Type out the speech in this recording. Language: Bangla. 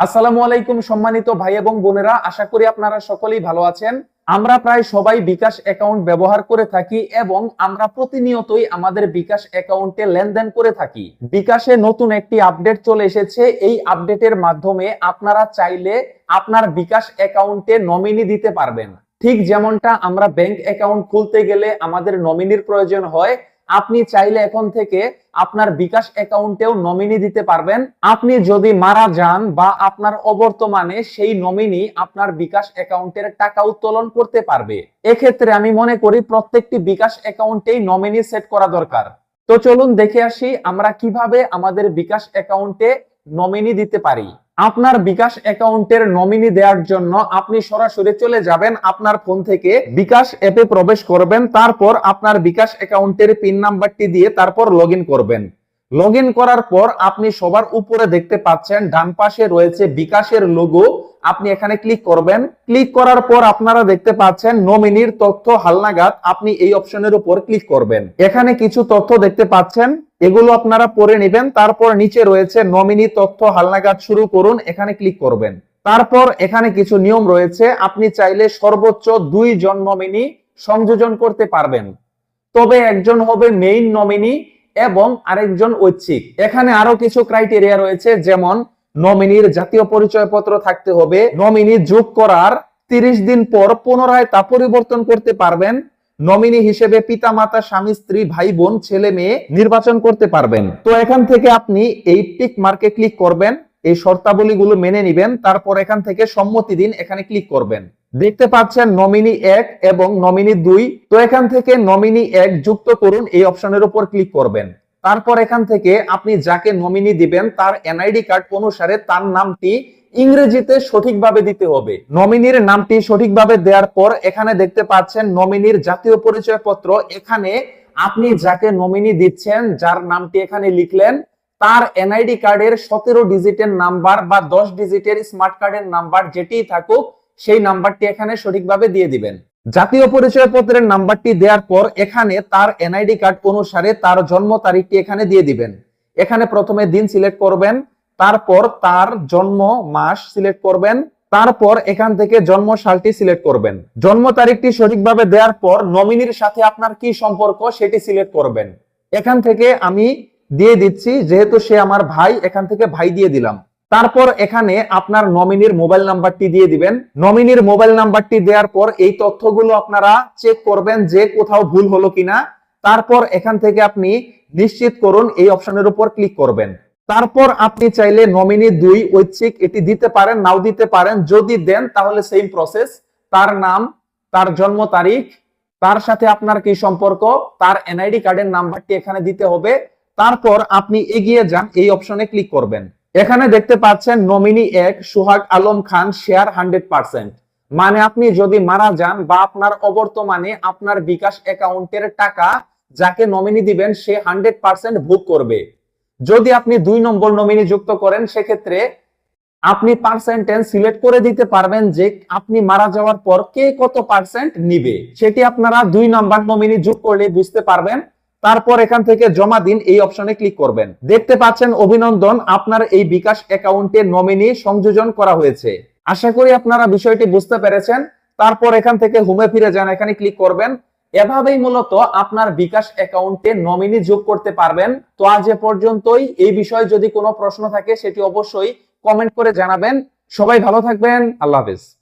আসসালামু আলাইকুম সম্মানিত ভাই এবং বোনেরা, আশা করি আপনারা সকলেই ভালো আছেন। আমরা প্রায় সবাই বিকাশ অ্যাকাউন্ট ব্যবহার করে থাকি এবং আমরা প্রতিনিয়তই আমাদের বিকাশ অ্যাকাউন্টে লেনদেন করে থাকি। বিকাশে নতুন একটি আপডেট চলে এসেছে। এই আপডেটের মাধ্যমে আপনারা চাইলে আপনার বিকাশ অ্যাকাউন্টে নমিনি দিতে পারবেন। ঠিক যেমনটা আমরা ব্যাংক অ্যাকাউন্ট খুলতে গেলে আমাদের নমিনির প্রয়োজন হয় আপনি চাইলে এখন থেকে আপনার বিকাশ অ্যাকাউন্টেও নমিনি দিতে পারবেন। আপনি যদি মারা যান বা আপনার অবর্তমানে সেই নমিনি আপনার বিকাশ অ্যাকাউন্টের টাকা উত্তোলন করতে পারবে। এক্ষেত্রে আমি মনে করি প্রত্যেকটি বিকাশ অ্যাকাউন্টেই নমিনি সেট করা দরকার। তো চলুন দেখে আসি আমরা কীভাবে আমাদের বিকাশ অ্যাকাউন্টে নমিনি দিতে পারি। আপনার বিকাশ অ্যাকাউন্টের নমিনি দেওয়ার জন্য আপনি সরাসরি চলে যাবেন, আপনার ফোন থেকে বিকাশ অ্যাপে প্রবেশ করবেন, তারপর আপনার বিকাশ অ্যাকাউন্টের পিন নাম্বারটি দিয়ে তারপর লগ করবেন। লগ করার পর আপনি সবার উপরে দেখতে পাচ্ছেন, ডান পাশে রয়েছে বিকাশের লোগো আপনি এখানে ক্লিক করবেন। ক্লিক করার পর আপনারা দেখতে পাচ্ছেন নমিনির তথ্য হালনাগাদ। আপনি এই অপশনের উপর ক্লিক করবেন। এখানে কিছু তথ্য দেখতে পাচ্ছেন। এগুলো আপনারা পড়ে নেবেন। তারপর নিচে রয়েছে নমিনি তথ্য হালনাগাদ শুরু করুন। এখানে ক্লিক করবেন। তারপর এখানে কিছু নিয়ম রয়েছে। আপনি চাইলে সর্বোচ্চ দুই জন নমিনি সংযোজন করতে পারবেন। তবে একজন হবে মেইন নমিনি এবং আরেকজন ঐচ্ছিক। এখানে আরও কিছু ক্রাইটেরিয়া রয়েছে। যেমন নমিনির জাতীয় পরিচয়পত্র থাকতে হবে। নমিনি যোগ করার তিরিশ দিন পর পুনরায় তা পরিবর্তন করতে পারবেন। নমিনি হিসেবে পিতা মাতা স্বামী, স্ত্রী, ভাই, বোন, ছেলে, মেয়ে নির্বাচন করতে পারবেন। তো এখান থেকে আপনি এই টিক মার্কে ক্লিক করবেন, এই শর্তাবলীগুলো মেনে নিবেন, তারপর এখান থেকে সম্মতি দিন এখানে ক্লিক করবেন। দেখতে পাচ্ছেন নমিনি এক এবং নমিনি দুই। তো এখান থেকে নমিনি এক যুক্ত করুন, এই অপশনের উপর ক্লিক করবেন। তারপর এখান থেকে আপনি যাকে নমিনি দিবেন, তার এনআইডি কার্ড অনুসারে তার নামটি ইংরেজিতে সঠিকভাবে দিতে হবে। নমিনির নামটি সঠিকভাবে দেওয়ার পর এখানে দেখতে পাচ্ছেন নমিনির জাতীয় পরিচয়পত্র। এখানে আপনি যাকে নমিনি দিচ্ছেন, যার নামটি এখানে লিখলেন, তার এনআইডি কার্ডের সতেরো ডিজিটের নাম্বার বা দশ ডিজিটের স্মার্ট কার্ডের নাম্বার যেটিই থাকুক, সেই নাম্বারটি এখানে সঠিকভাবে দিয়ে দিবেন। জাতীয় পরিচয়পত্রের নাম্বারটি দেওয়ার পর এখানে তার এনআইডি কার্ড অনুসারে তার জন্ম তারিখটি এখানে দিয়ে দিবেন। এখানে প্রথমে দিন সিলেক্ট করবেন, তারপর তার জন্ম মাস সিলেক্ট করবেন, তারপর এখান থেকে জন্ম সালটি সিলেক্ট করবেন। জন্ম তারিখটি সঠিকভাবে দেওয়ার পর নমিনির সাথে আপনার কি সম্পর্ক সেটি সিলেক্ট করবেন। এখান থেকে আমি দিয়ে দিচ্ছি, যেহেতু সে আমার ভাই, এখান থেকে ভাই দিয়ে দিলাম। তারপর এখানে আপনার নমিনির মোবাইল নাম্বারটি দিয়ে দিবেন। নমিনির মোবাইল নাম্বারটি দেওয়ার পর এই তথ্যগুলো আপনারা চেক করবেন যে কোথাও ভুল হলো কিনা। তারপর এখান থেকে আপনি নিশ্চিত করুন এই অপশনের উপর ক্লিক করবেন। তারপর আপনি চাইলে নমিনি দুই ঐচ্ছিক এটি দিতে পারেন, নাও দিতে পারেন। যদি দেন, তাহলে সেম প্রসেস তার নাম, তার জন্ম তারিখ, তার সাথে আপনার কি সম্পর্ক, তার এনআইডি কার্ডের নাম্বারটি এখানে দিতে হবে। তারপর আপনি এগিয়ে যান, এই অপশনে ক্লিক করবেন। এখানে দেখতে পাচ্ছেন নমিনি এক, Suhag Alam Khan share hundred percent মানে আপনি যদি মারা যান বা আপনার অবর্তমানে আপনার বিকাশ অ্যাকাউন্টের টাকা যাকে নমিনি দিবেন, সে হান্ড্রেড পার্সেন্ট ভোগ করবে। যদি আপনি দুই নম্বর নমিনি যুক্ত করেন, সেক্ষেত্রে আপনি পার্সেন্টেজ সিলেক্ট করে দিতে পারবেন যে আপনি মারা যাওয়ার পর কে কত পার্সেন্ট নিবে। সেটি আপনারা দুই নাম্বার নমিনি যোগ করলে বুঝতে পারবেন। তারপর এখান থেকে জমা দিন এই অপশনে ক্লিক করবেন। দেখতে পাচ্ছেন অভিনন্দন, আপনার এই বিকাশ অ্যাকাউন্টে নমিনি সংযোজন করা হয়েছে। আশা করি আপনারা বিষয়টি বুঝতে পেরেছেন। তারপর এখান থেকে হোমে ফিরে যান, এখানে ক্লিক করবেন। এভাবেই মূলত আপনার বিকাশ অ্যাকাউন্টে নমিনি যোগ করতে পারবেন। তো আজ এ পর্যন্তই। এই বিষয়ে যদি কোনো প্রশ্ন থাকে, সেটি অবশ্যই কমেন্ট করে জানাবেন। সবাই ভালো থাকবেন। আল্লাহ হাফেজ।